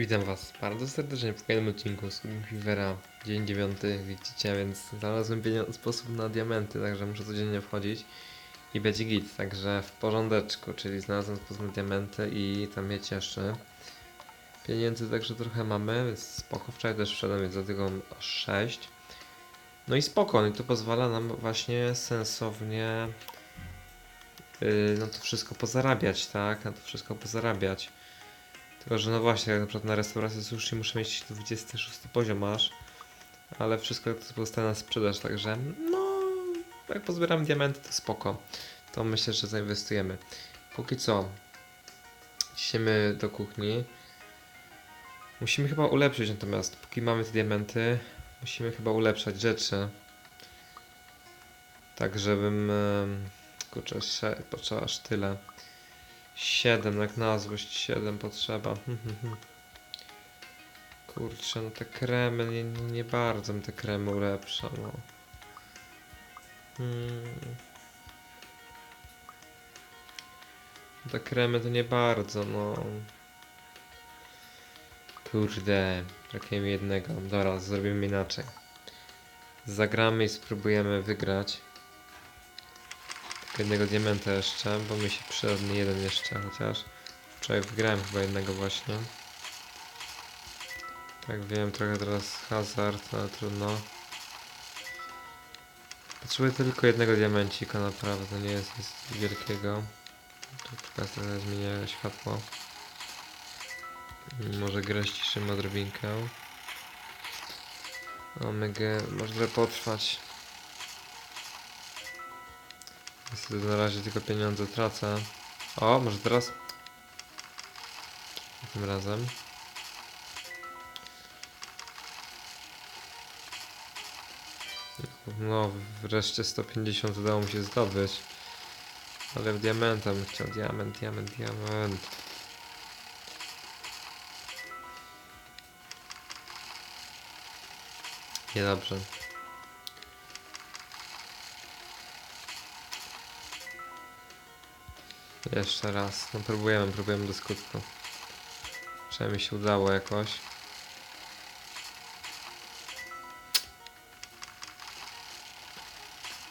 Witam Was bardzo serdecznie w kolejnym odcinku z Fivera, dzień 9, widzicie, więc znalazłem sposób na diamenty, także muszę codziennie wchodzić i będzie git, także w porządeczku, czyli znalazłem sposób na diamenty i tam mnie cieszy. Pieniędzy także trochę mamy, więc spoko, wczoraj też wszedłem, więc dlatego mam aż 6. No i spoko, no i to pozwala nam właśnie sensownie yy, no to wszystko pozarabiać, tak, na to wszystko pozarabiać. Tylko, że no właśnie, jak na przykład na restauracji sushi muszę mieć 26 poziom aż, ale wszystko to zostaje na sprzedaż, także no, jak pozbieram diamenty, to spoko. To myślę, że zainwestujemy. Póki co, idziemy do kuchni. Musimy chyba ulepszyć natomiast, póki mamy te diamenty, musimy chyba ulepszać rzeczy. Tak, żebym, kurczę, potrzeba aż tyle. 7, jak na złość 7 potrzeba. Hmm, hmm, hmm. Kurczę, no te kremy, nie, nie bardzo mi te kremy ulepszą. No. Hmm. Te kremy to nie bardzo, no. Kurde, brakuje mi jednego. Dobra, zrobimy inaczej. Zagramy i spróbujemy wygrać. Jednego diamenta jeszcze, bo mi się przydał mi jeden jeszcze, chociaż wczoraj wygrałem chyba jednego właśnie. Tak wiem, trochę teraz hazard, ale trudno. Potrzebuję tylko jednego diamencika naprawdę, to nie jest nic wielkiego. Tu teraz trochę zmienia światło. Może grę ściszymy odrobinkę. Omega może potrwać. Niestety na razie tylko pieniądze tracę. O, może teraz? Tym razem. No, wreszcie 150 udało mi się zdobyć. Ale bym chciał. Diament, diament, diament. Niedobrze. Jeszcze raz. No próbujemy, próbujemy do skutku. Przynajmniej się udało jakoś.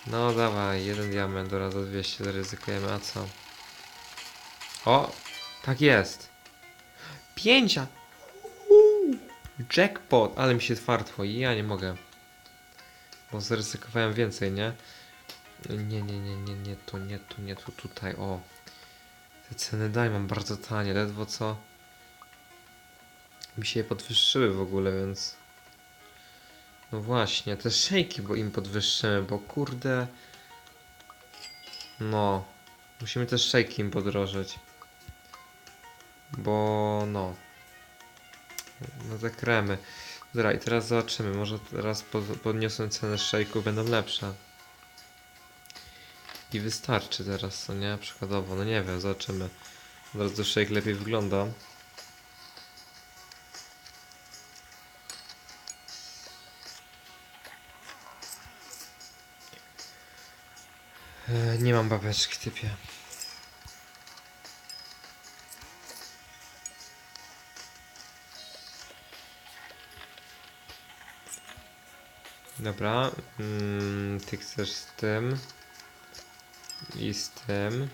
No dawaj, jeden diament, dobra, za 200 zaryzykujemy, a co? O! Tak jest! Pięcia! Uuu, Jackpot! Ale mi się twartło i ja nie mogę. Bo zaryzykowałem więcej, nie? Nie, nie, nie, nie, nie, tu, nie, tu, nie, tu, tutaj, o. Te ceny daj mam bardzo tanie, ledwo co mi się je podwyższyły w ogóle, więc no właśnie, te szejki, bo im podwyższymy, bo kurde no musimy te szejki im podrożyć bo no no te kremy. Dobra, i teraz zobaczymy, może teraz pod, podniosę cenę szejków, będą lepsze i wystarczy teraz, co nie? Przykładowo, no nie wiem, zobaczymy. Od razu shake lepiej wygląda. E, nie mam babeczki typie. Dobra, mm, ty chcesz z tym i z tym.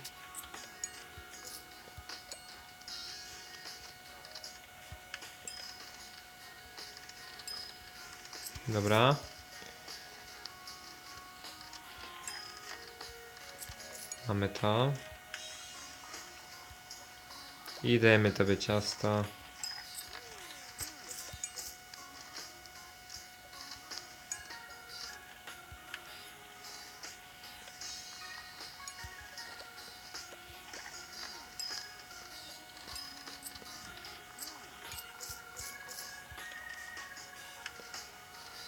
Dobra. Mamy to. I dajemy tobie ciasto.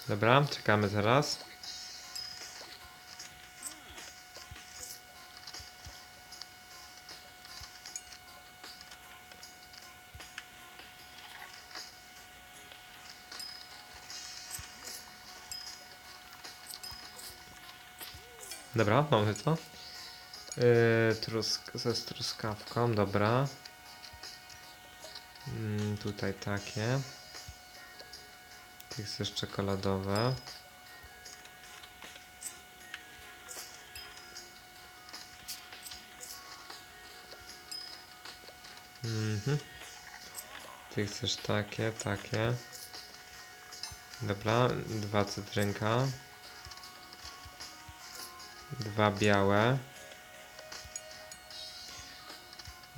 Dobra, czekamy teraz. Dobra, mamy to. Yy, trusk ze truskawką, dobra. Mm, tutaj takie. Ty chcesz czekoladowe. Mhm. Ty chcesz takie, takie. Dobra, dwa cytrynka. Dwa białe.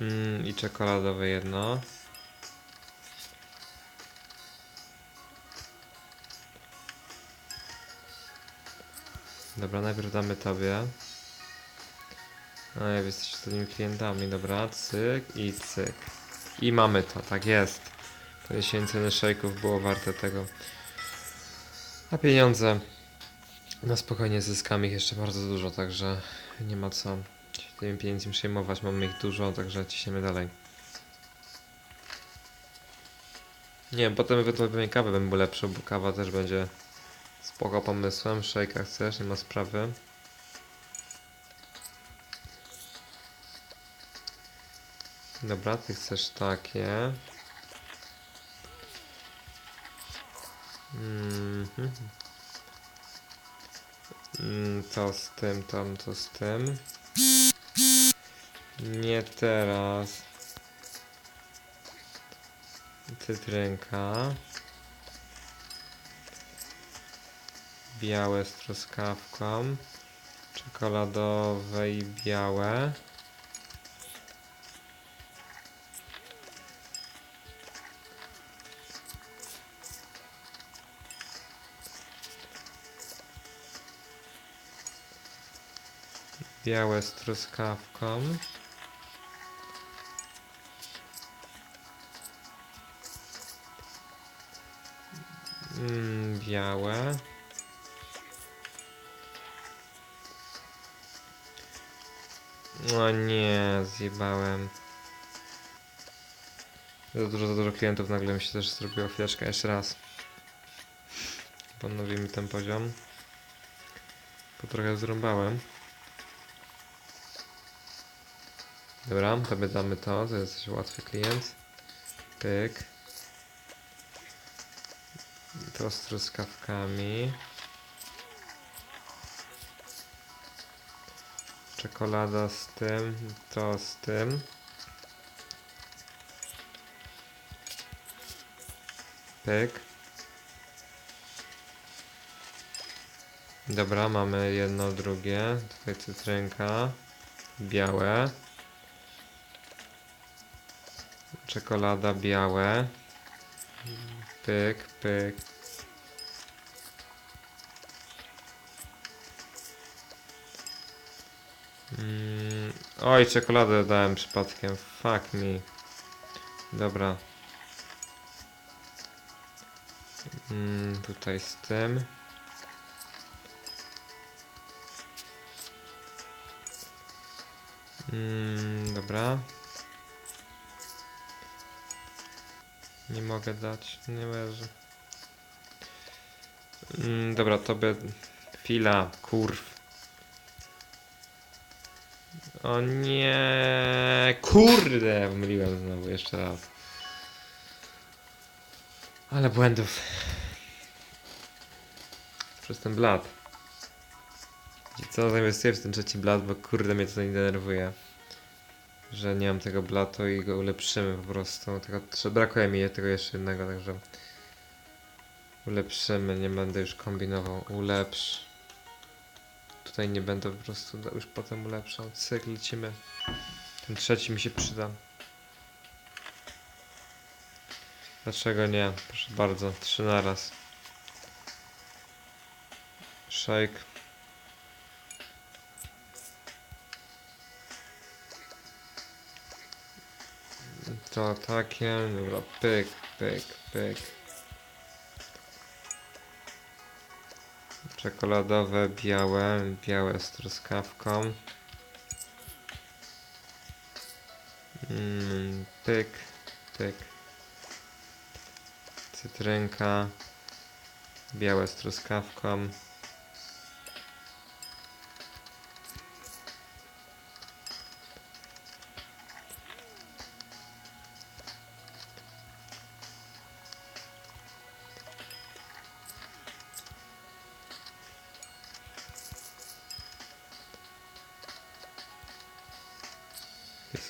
Mm, I czekoladowe jedno. Dobra, najpierw damy tobie. A ja jesteście ostatnimi klientami, dobra, cyk i cyk. I mamy to, tak jest. Podniesienie ceny szejków było warte tego. A pieniądze na spokojnie zyskamy ich jeszcze bardzo dużo, także nie ma co się tymi pieniędzmi przejmować. Mamy ich dużo, także ciśniemy dalej. Nie wiem, potem ewentualnie kawę bym ulepszył, bo kawa też będzie spoko pomysłem. Szejka chcesz, nie ma sprawy. Dobra, ty chcesz takie. Mhm. Mm, To z tym, tam, to z tym. Nie teraz. Cytrynka. Białe z truskawką. Czekoladowe i białe. Białe z truskawką. Mm, białe. O nie, zjebałem. Za dużo, za dużo klientów nagle mi się też zrobiła chwileczkę. Jeszcze raz. Ponowimy ten poziom. Bo trochę zrąbałem. Dobra, tobie damy to, to jest łatwy klient. Pyk. To z truskawkami. Czekolada z tym, to z tym. Pyk. Dobra, mamy jedno, drugie. Tutaj cytrynka. Białe. Czekolada białe. Pyk, pyk. Mm, oj, czekoladę dałem przypadkiem. Fuck me. Dobra. Mm, tutaj z tym. Mm, dobra. Nie mogę dać, nie leży. Mm, dobra, tobie chwila, kurw. O nie, kurde, pomyliłem znowu jeszcze raz. Ale błędów. Przez ten blat. I co, zainwestuję w ten trzeci blat, bo kurde mnie to nie denerwuje. Że nie mam tego blatu i go ulepszymy po prostu. Tylko brakuje mi tego jeszcze jednego, także ulepszymy, nie będę już kombinował. Ulepsz. Tutaj nie będę po prostu już potem ulepszał. Cykl lecimy. Ten trzeci mi się przyda. Dlaczego nie? Proszę bardzo, trzy naraz. Shake. To takie, dobra, pyk, pyk, pyk. Czekoladowe, białe, białe z truskawką. Mm, pyk, pyk. Cytrynka, białe z truskawką.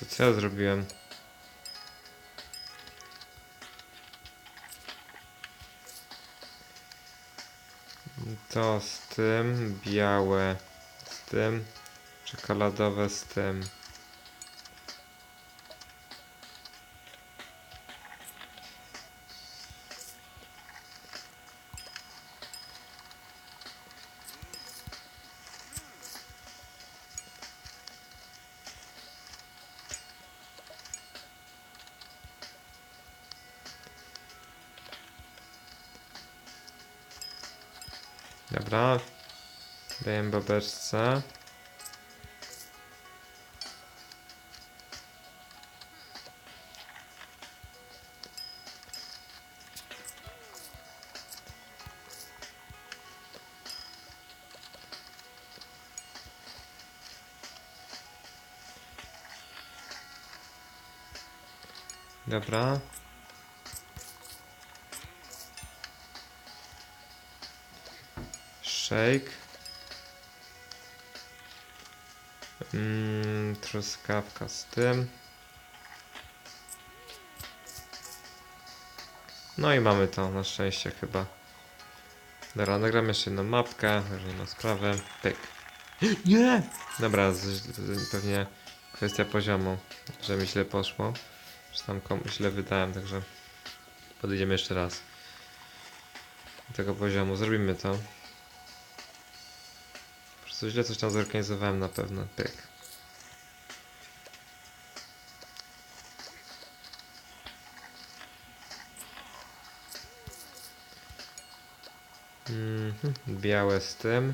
Co, co ja zrobiłem? To z tym, białe z tym, czekoladowe z tym. Dobra. Daję babeczce. Dobra. Shake. Mm, truskawka z tym. No i mamy to na szczęście chyba. Dobra, nagram jeszcze jedną mapkę, że nie ma sprawy. Pyk. Nie! Dobra, z, z, pewnie kwestia poziomu, że mi źle poszło. Czy tam komuś źle wydałem, także podejdziemy jeszcze raz do tego poziomu. Zrobimy to. Prostu źle coś tam zorganizowałem na pewno. Pyk. Mhm. Białe z tym.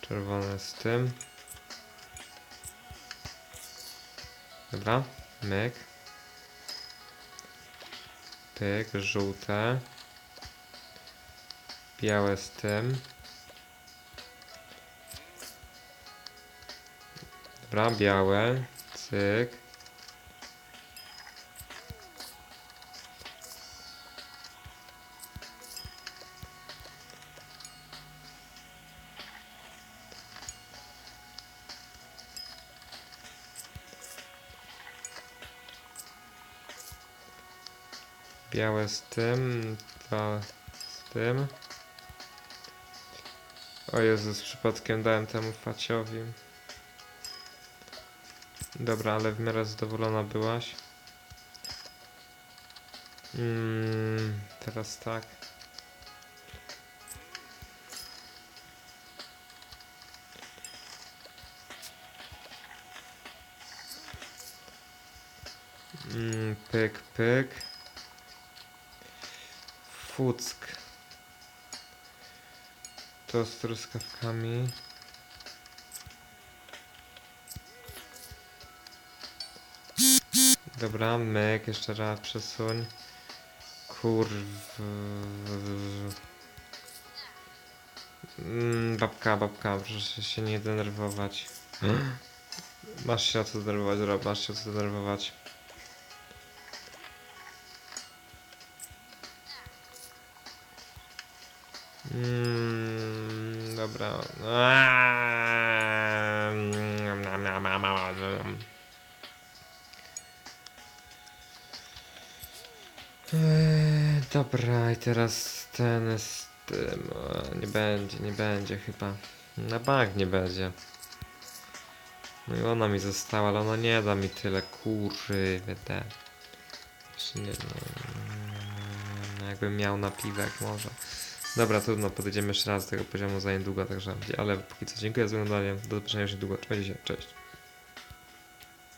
Czerwone z tym. Dobra, myk. Pyk, żółte. Białe z tym. Dobra, białe. Cyk. Białe z tym, dwa z tym. O Jezus, przypadkiem dałem temu faciowi. Dobra, ale w miarę zadowolona byłaś. Mm, teraz tak. Mm, pyk, pyk. Fuck. To z truskawkami. Dobra, myk, jeszcze raz przesuń. Kurw. Mm, babka, babka, proszę się nie denerwować. Masz się o co denerwować, Rob, masz się o co denerwować. Mm, dobra. Aaaa, Eee, dobra, i teraz ten z tym. Nie będzie, nie będzie chyba. Na bank nie będzie. No i ona mi została, ale ona nie da mi tyle kurzy, te. Jeszcze nie, no, no, jakbym miał napiwek może. Dobra, trudno, podejdziemy jeszcze raz do tego poziomu za niedługo, także, ale póki co dziękuję za oglądanie, do zobaczenia już niedługo, trzymajcie się, cześć.